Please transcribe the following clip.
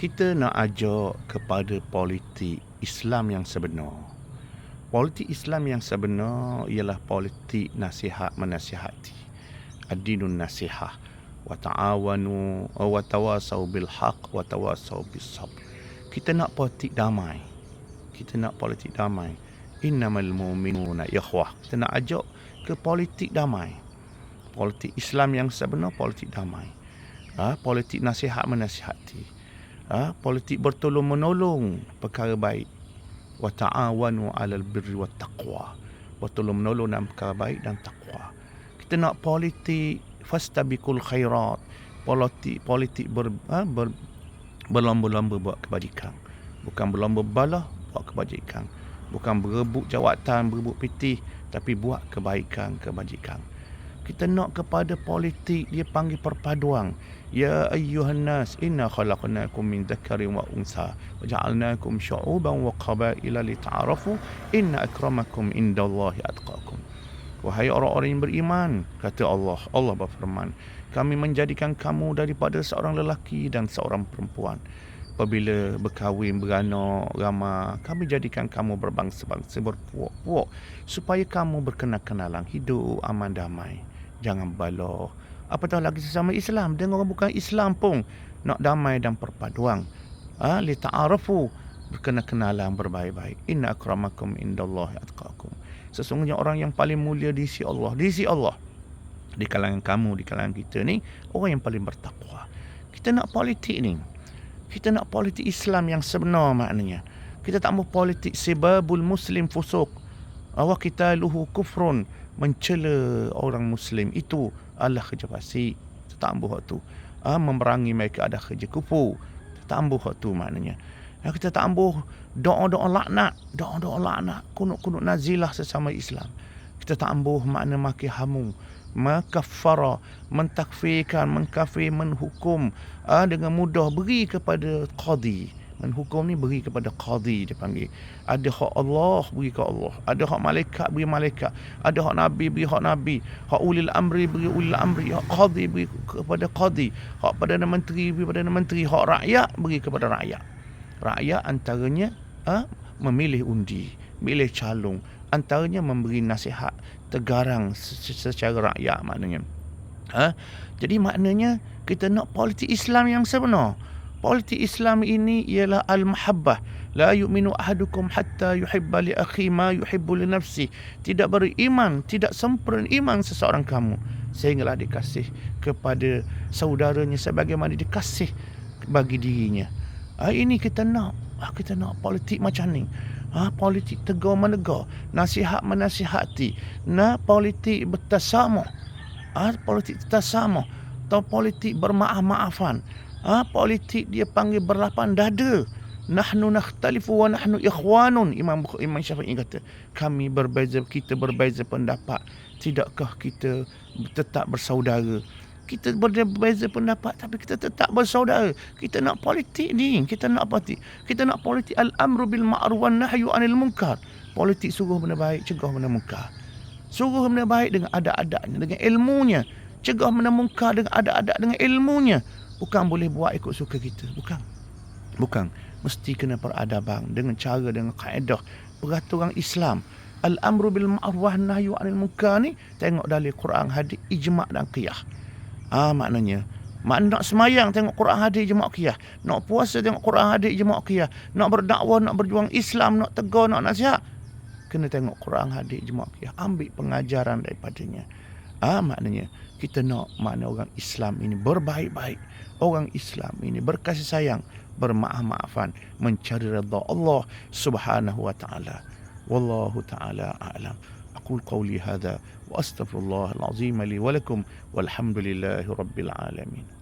kita nak ajak kepada politik Islam yang sebenar. Politik Islam yang sebenar ialah politik nasihat menasihati. Adinun nasihah wa ta'awanu wa tawasau bil haq wa tawasau bis sabr. Kita nak politik damai. Kita nak politik damai. Innamal mu'minuna ikhwah. Kita nak ajak ke politik damai. Politik Islam yang sebenar politik damai. Ha, politik nasihat menasihati ha, politik bertolong menolong perkara baik. Wa ta'awanu 'alal birri wat taqwa. Bertolong menolong dalam perkara baik dan takwa kita nak politik fastabiqul khairat. Politik politik ber, ha, ber, berlomba-lomba buat kebajikan. Bukan berlomba balah buat kebajikan. Bukan berebut jawatan berebut pitih tapi buat kebaikan kebajikan kita nak kepada politik dia panggil perpaduan. Ya ayyuhan nas inna khalaqnakum min dhakarin wa unsa wa ja'alnakum syu'uban wa qabaila lita'arafu inna akramakum indallahi atqakum. Wahai orang-orang yang beriman kata Allah Allah berfirman kami menjadikan kamu daripada seorang lelaki dan seorang perempuan. Apabila berkahwin beranak ramah kami jadikan kamu berbangsa-bangsa berpuak-puak supaya kamu berkenal-kenalan hidup aman damai jangan baloh. Apatah lagi sesama Islam dengan orang bukan Islam pun nak damai dan perpaduan. Ha, li ta'arafu berkenal-kenalan berbaik-baik. Inna akramakum indallahi atqakum. Sesungguhnya orang yang paling mulia di sisi Allah, di sisi Allah. Di kalangan kamu, di kalangan kita ni, orang yang paling bertakwa. Kita nak politik ni. Kita nak politik Islam yang sebenar maknanya. Kita tak mau politik sebabul muslim fusuk. Awak kita luhu kufrun mencela orang muslim. Itu adalah kerja fasik tambuh waktu ah memerangi mereka ada kerja kupu tambuh waktu maknanya. Yang kita tambuh doa-doa laknat doa-doa laknat kunut-kunut nazilah sesama Islam. Kita tambuh makna maki hamu. Makaffara mentakfirkan mengkafir menhukum. Ah, dengan mudah beri kepada qadi dan hukum ni beri kepada qadi dia panggil. Ada hak Allah beri ke Allah. Ada hak malaikat beri malaikat. Ada hak nabi beri hak nabi. Hak ulil amri beri ulil amri. Hak qadi beri kepada qadi. Hak perdana menteri beri perdana menteri. Hak rakyat beri kepada rakyat. Rakyat antaranya ha, memilih undi, memilih calon. Antaranya memberi nasihat tegarang secara rakyat maknanya. Ha? Jadi maknanya kita nak politik Islam yang sebenar politik Islam ini ialah al-mahabbah. La yu'minu ahadukum hatta yuhibba li akhi ma yuhibbu li nafsi. Tidak beriman, tidak sempurna iman seseorang kamu sehinggalah dikasih kepada saudaranya sebagaimana dikasih bagi dirinya. Ha, ini kita nak. Ha, kita nak politik macam ni. Ha, politik tegur menegur. Nasihat menasihati. Nah, politik bertasamuh. Ha, politik bertasamuh. Atau politik bermaaf-maafan ha, politik dia panggil berlapan dada. Nahnu nakhtalifu wa nahnu ikhwanun. Imam imam syafi'i kata kami berbeza kita berbeza pendapat. Tidakkah kita tetap bersaudara? Kita berbeza pendapat tapi kita tetap bersaudara. Kita nak politik ni kita nak politik. Kita nak politik al-amru bil ma'ruf wan nahyu anil munkar. Politik suruh benda baik cegah benda munkar. Suruh benda baik dengan adab-adabnya dengan ilmunya. Cegah benda munkar dengan adab-adab dengan ilmunya Bukan boleh buat ikut suka kita. Bukan. Bukan. Mesti kena peradaban dengan cara, dengan kaedah peraturan Islam. Al-amru bil ma'ruf nahyu 'anil munkar ni tengok dalil Quran, hadis, ijma' dan qiyah. Ah maknanya Mak nak semayang tengok Quran hadis ijma' qiyah. Nak puasa tengok Quran hadis ijma' qiyah. Nak berdakwah, nak berjuang Islam, nak tegur, nak nasihat. Kena tengok Quran hadis ijma' qiyah. Ambil pengajaran daripadanya. Ah maknanya kita nak mana orang Islam ini berbaik-baik. Orang Islam ini berkasih sayang bermaaf-maafan mencari redha Allah Subhanahu wa taala. Wallahu taala a'lam. Aqul qawli hadha wa astaghfirullah alazim li wa lakum walhamdulillahi rabbil alamin